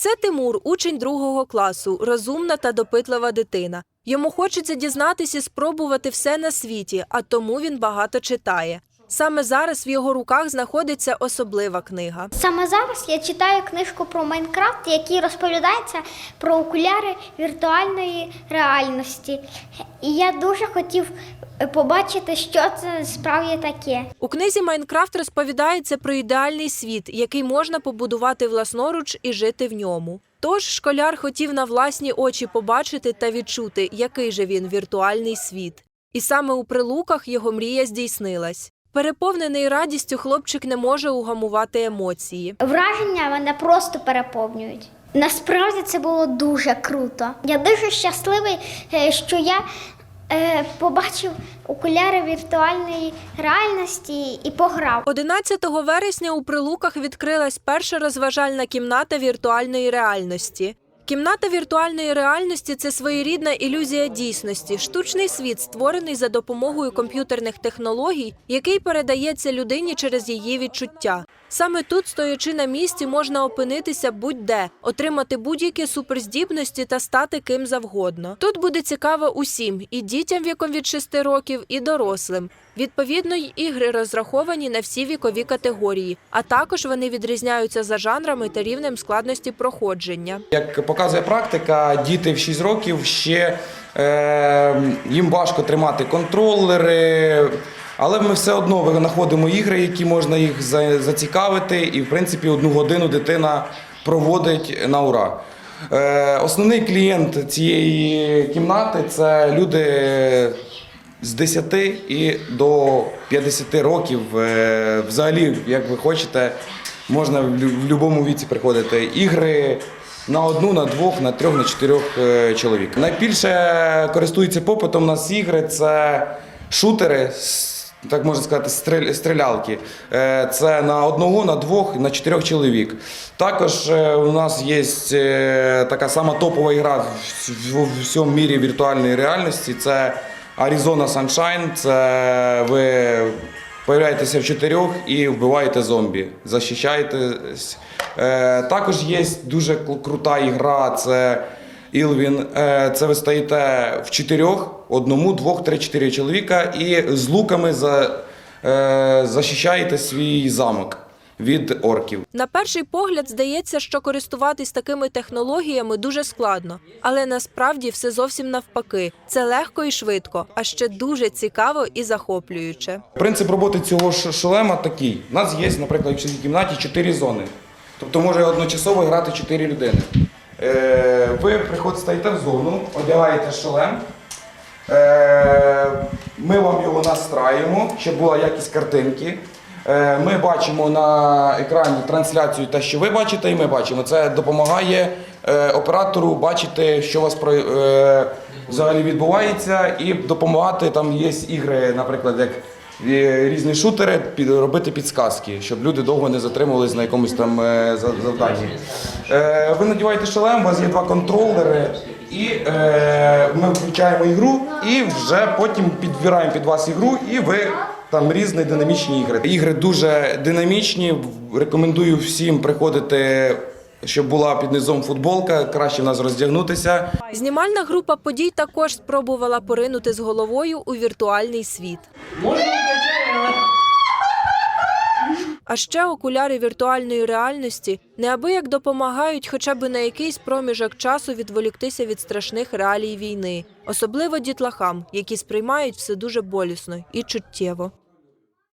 Це Тимур, учень другого класу, розумна та допитлива дитина. Йому хочеться дізнатися і спробувати все на світі, а тому він багато читає. Саме зараз в його руках знаходиться особлива книга. Саме зараз я читаю книжку про Майнкрафт, в якій розповідається про окуляри віртуальної реальності. І я дуже хотів побачити, що це справді таке. У книзі Майнкрафт розповідається про ідеальний світ, який можна побудувати власноруч і жити в ньому. Тож школяр хотів на власні очі побачити та відчути, який же він віртуальний світ. І саме у прилуках його мрія здійснилась. Переповнений радістю, хлопчик не може угамувати емоції. Враження мене просто переповнюють. Насправді це було дуже круто. Я дуже щасливий, е, що я побачив окуляри віртуальної реальності і пограв. 11 вересня у Прилуках відкрилась перша розважальна кімната віртуальної реальності. Кімната віртуальної реальності це своєрідна ілюзія дійсності, штучний світ, створений за допомогою комп'ютерних технологій, який передається людині через її відчуття. Саме тут, стоячи на місці, можна опинитися будь-де, отримати будь-які суперздібності та стати ким завгодно. Тут буде цікаво усім і дітям віком від 6 років, і дорослим. Відповідно, й ігри розраховані на всі вікові категорії, а також вони відрізняються за жанрами та рівнем складності проходження. Як показує практика, діти в 6 років ще е, їм важко тримати контролери, але ми все одно знаходимо ігри, які можна їх зацікавити, і в принципі одну годину дитина проводить на ура. Е, основний клієнт цієї кімнати це люди з 10 і до 50 років. Е, Взагалі, як ви хочете, можна в будь-якому віці приходити. Ігри на одну, на двох, на трьох, на чотирьох е, чоловік. Найбільше користуються попитом у нас ігри це шутери. Так можна сказати, стрілялки. Е, Це на одного, на двох, на чотирьох чоловік. Також е, у нас є е, така сама топова гра в- всьому мірі віртуальної реальності. Це Arizona Sunshine. Це ви появляєтеся в чотирьох і вбиваєте зомбі, захищаєтесь. Також є дуже крута ігра, це Ілвін. Е, це ви стоїте в чотирьох, одному, двох, три, чотири чоловіка, і з луками за, е, захищаєте свій замок від орків. На перший погляд здається, що користуватись такими технологіями дуже складно, але насправді все зовсім навпаки. Це легко і швидко, а ще дуже цікаво і захоплююче. Принцип роботи цього шолема такий. У нас є, наприклад, в цій кімнаті чотири зони. Тобто може одночасово грати чотири людини. Е, ви приходите, в зону, одягаєте шолем. Е, ми вам його настраюємо, щоб була якість картинки. Е, Ми бачимо на екрані трансляцію те, що ви бачите, і ми бачимо. Це допомагає оператору бачити, що у вас взагалі відбувається, і допомагати. Там є ігри, наприклад, як різні шутери, під, робити підсказки, щоб люди довго не затримувались на якомусь там е, за- завданні. Е, Ви надіваєте шолем, у вас є два контролери. І е, ми включаємо ігру, і вже потім підбираємо під вас ігру, і ви там різні динамічні ігри. Ігри дуже динамічні. Рекомендую всім приходити, щоб була під низом футболка. Краще в нас роздягнутися. Знімальна група подій також спробувала поринути з головою у віртуальний світ. А ще окуляри віртуальної реальності неабияк допомагають хоча б на якийсь проміжок часу відволіктися від страшних реалій війни, особливо дітлахам, які сприймають все дуже болісно і чуттєво.